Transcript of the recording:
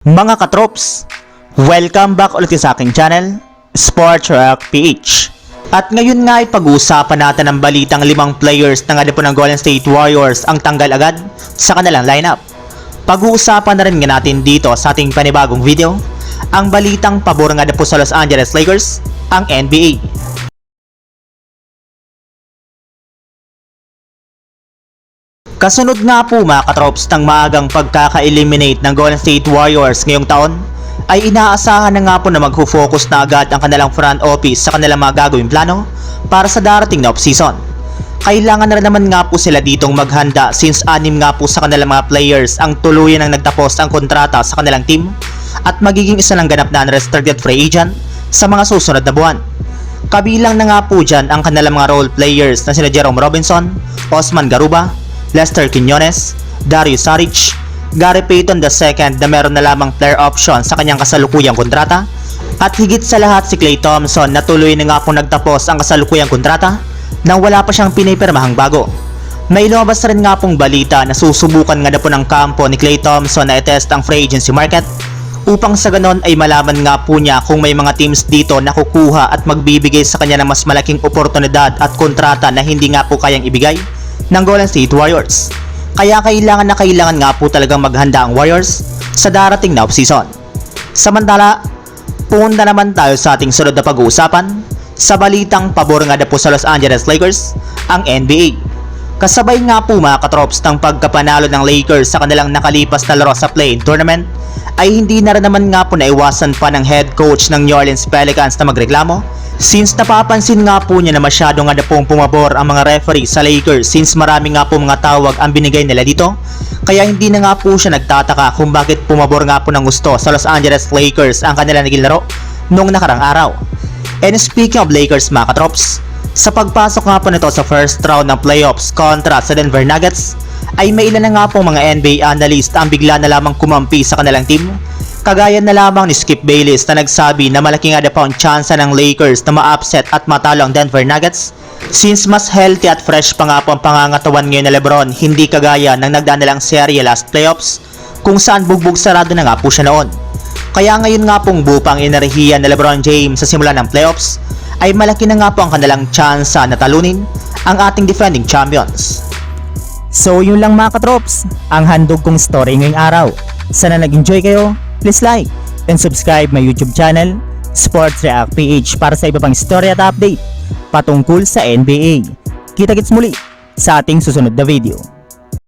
Mga katrops, welcome back ulit sa aking channel, Sports Rock PH. At ngayon nga ay pag-uusapan natin ang balitang limang players ng po ng Golden State Warriors ang tanggal agad sa kanilang lineup. Pag-uusapan na rin nga natin dito sa ating panibagong video, ang balitang pabor nga po sa Los Angeles Lakers, ang NBA. Kasunod nga po mga katrops ng maagang pagkaka-eliminate ng Golden State Warriors ngayong taon, ay inaasahan na nga po na magfo-focus na agad ang kanilang front office sa kanilang mga gagawing plano para sa darating na off-season. Kailangan na rin naman nga po sila ditong maghanda since anim nga po sa kanilang mga players ang tuluyan ang nagtapos ang kontrata sa kanilang team at magiging isa lang ganap na unrestricted free agent sa mga susunod na buwan. Kabilang na nga po dyan ang kanilang mga role players na sina Jerome Robinson, Osman Garuba, Lester Quinones, Darius Saric, Gary Payton II na meron na lamang player option sa kanyang kasalukuyang kontrata, at higit sa lahat si Klay Thompson na tuloy na nga pong nagtapos ang kasalukuyang kontrata nang wala pa siyang pinipirmahang bago. May lumabas rin nga pong balita na susubukan nga na po ng kampo ni Klay Thompson na i-test ang free agency market upang sa ganon ay malaman nga po niya kung may mga teams dito na kukuha at magbibigay sa kanya ng mas malaking oportunidad at kontrata na hindi nga po kayang ibigay ng Golden State Warriors. Kaya kailangan na kailangan nga po talagang maghanda ang Warriors sa darating na offseason. Samantala, punta naman tayo sa ating sunod na pag-uusapan sa balitang pabor nga na po sa Los Angeles Lakers, ang NBA. Kasabay nga po mga katrops ng pagkapanalo ng Lakers sa kanilang nakalipas na laro sa play-in tournament, ay hindi na rin naman nga po naiwasan pa ng head coach ng New Orleans Pelicans na magreklamo since napapansin nga po niya na masyado nga na pong pumabor ang mga referee sa Lakers since marami nga po mga tawag ang binigay nila dito kaya hindi na nga po siya nagtataka kung bakit pumabor nga po ng gusto sa Los Angeles Lakers ang kanilang naging laro noong nakarang araw. And speaking of Lakers mga katrops, sa pagpasok nga po nito sa first round ng playoffs kontra sa Denver Nuggets, ay may ilan na nga pong mga NBA analyst ang bigla na lamang kumampi sa kanilang team. Kagaya na lamang ni Skip Bayless na nagsabi na malaki nga na po ang tsansa ng Lakers na ma-upset at matalo ang Denver Nuggets since mas healthy at fresh pa nga po ang pangangatawan ngayon ni Lebron hindi kagaya ng nagdaan nilang serye last playoffs kung saan bugbog sarado na nga po siya noon. Kaya ngayon nga pong bupang enerhiya ni Lebron James sa simula ng playoffs ay malaki na nga po ang kanilang tsansa na talunin ang ating defending champions. So yun lang mga katrops, ang handog kong story ngayong araw. Sana nag-enjoy kayo, please like and subscribe my YouTube channel, Sports React PH para sa iba pang story at update patungkol sa NBA. Kita-kits muli sa ating susunod na video.